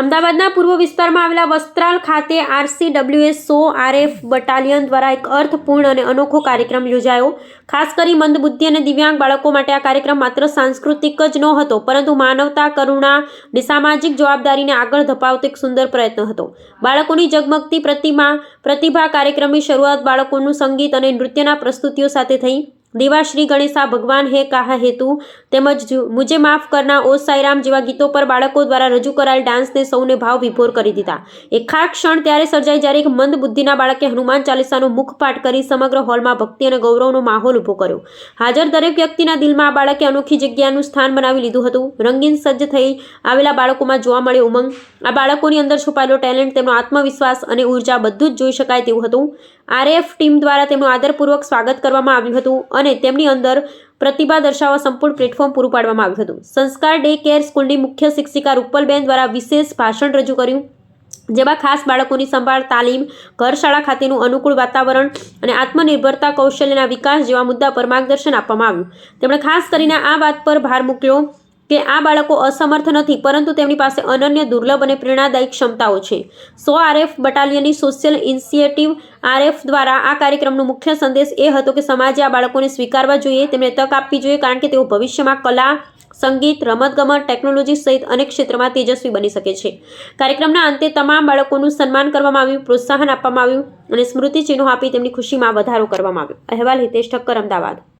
અમદાવાદના પૂર્વ વિસ્તારમાં આવેલા વસ્ત્રાલ ખાતે આરસીડબ્લ્યુએસ સો આરએફ બટાલિયન દ્વારા એક અર્થપૂર્ણ અને અનોખો કાર્યક્રમ યોજાયો. ખાસ કરી મંદબુદ્ધિ અને દિવ્યાંગ બાળકો માટે આ કાર્યક્રમ માત્ર સાંસ્કૃતિક જ નહોતો, પરંતુ માનવતા, કરુણા અને સામાજિક જવાબદારીને આગળ ધપાવતો એક સુંદર પ્રયત્ન હતો. બાળકોની ઝગમગતી પ્રતિમા, પ્રતિભા કાર્યક્રમની શરૂઆત બાળકોનું સંગીત અને નૃત્યના પ્રસ્તુતિઓ સાથે થઈ. દેવાશ્રી ગણેશા ભગવાન હે કાહા હેતુ? તેમજ મુજે માફ કરના ઓ સાઈરામ જેવા ગીતો પર બાળકો દ્વારા રજૂ કરાયેલ ડાન્સને સૌને ભાવ વિભોર કરી દીધા. એક ખા ક્ષણ ત્યારે સર્જાઈ જ્યારે એક મંદ બુદ્ધિના બાળકે હનુમાન ચાલીસાનો મુખપાઠ કરી સમગ્ર હોલમાં ભક્તિ અને ગૌરવનો માહોલ ઊભો કર્યો. હાજર દરેક વ્યક્તિના દિલમાં આ બાળકે અનોખી જગ્યાનું સ્થાન બનાવી લીધું હતું. રંગીન સજ્જ થઈ આવેલા બાળકોમાં જોવા મળ્યો ઉમંગ. આ બાળકોની અંદર છુપાયેલો ટેલેન્ટ, તેમનો આત્મવિશ્વાસ અને ઊર્જા બધું જ જોઈ શકાય તેવું હતું. આરએફ ટીમ દ્વારા તેમનું આદરપૂર્વક સ્વાગત કરવામાં આવ્યું હતું અને તેમની અંદર પ્રતિભા દર્શાવવા સંપૂર્ણ પ્લેટફોર્મ પૂરું પાડવામાં આવ્યું હતું. સંસ્કાર ડે કેર સ્કૂલની મુખ્ય શિક્ષિકા રૂપલબેન દ્વારા વિશેષ ભાષણ રજૂ કર્યું. જેમાં ખાસ બાળકોની સંભાળ, તાલીમ ઘર શાળા ખાતેનું અનુકૂળ વાતાવરણ અને આત્મનિર્ભરતા કૌશલ્યના વિકાસ જેવા મુદ્દા પર માર્ગદર્શન આપવામાં આવ્યું. તેમણે ખાસ કરીને આ વાત પર ભાર મૂક્યો. કે આ બાળકો અસમર્થ નથી, પરંતુ તેમની પાસે અનન્ય, દુર્લભ અને પ્રેરણાદાયી ક્ષમતાઓ છે. સો આરએફ બટાલિયનની સોશિયલ ઇનિશિયેટિવ આરએફ દ્વારા આ કાર્યક્રમનો મુખ્ય સંદેશ એ હતો કે સમાજે આ બાળકોને સ્વીકારવા જોઈએ, તેમને તક આપવી જોઈએ, કારણ કે તેઓ ભવિષ્યમાં કલા, સંગીત, રમતગમત, ટેકનોલોજી સહિત અનેક ક્ષેત્રમાં તેજસ્વી બની શકે છે. કાર્યક્રમના અંતે તમામ બાળકોનું સન્માન કરવામાં આવ્યું, પ્રોત્સાહન આપવામાં આવ્યું અને સ્મૃતિ ચિહ્નો આપી તેમની ખુશીમાં વધારો કરવામાં આવ્યો. અહેવાલ હિતેશ ઠક્કર, અમદાવાદ.